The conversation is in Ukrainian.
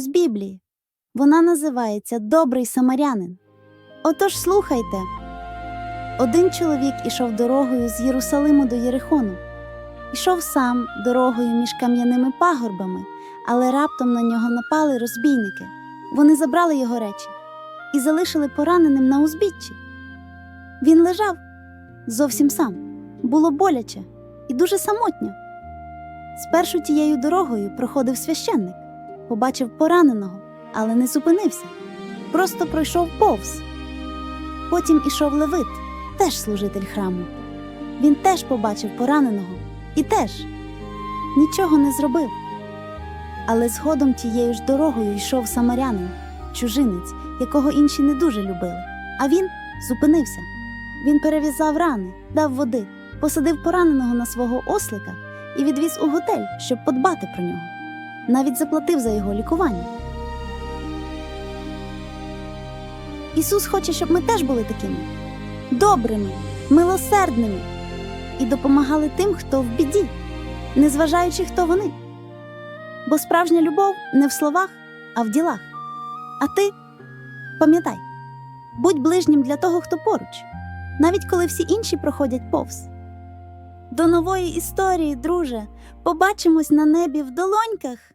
з Біблії. Вона називається Добрий самарянин. Отож, слухайте. Один чоловік ішов дорогою з Єрусалиму до Єрихону. Ішов сам дорогою між кам'яними пагорбами, але раптом на нього напали розбійники. Вони забрали його речі і залишили пораненим на узбіччі. Він лежав зовсім сам. Було боляче і дуже самотньо. Спершу тією дорогою проходив священник, побачив пораненого, але не зупинився. Просто пройшов повз. Потім ішов Левит, теж служитель храму. Він теж побачив пораненого і теж нічого не зробив. Але згодом тією ж дорогою йшов самарянин, чужинець, якого інші не дуже любили. А він зупинився. Він перев'язав рани, дав води, посадив пораненого на свого ослика і відвіз у готель, щоб подбати про нього. Навіть заплатив за його лікування. Ісус хоче, щоб ми теж були такими добрими, милосердними і допомагали тим, хто в біді, незважаючи, хто вони. Бо справжня любов не в словах, а в ділах. А ти пам'ятай, будь ближнім для того, хто поруч, навіть коли всі інші проходять повз. До нової історії, друже, побачимось на небі в долоньках.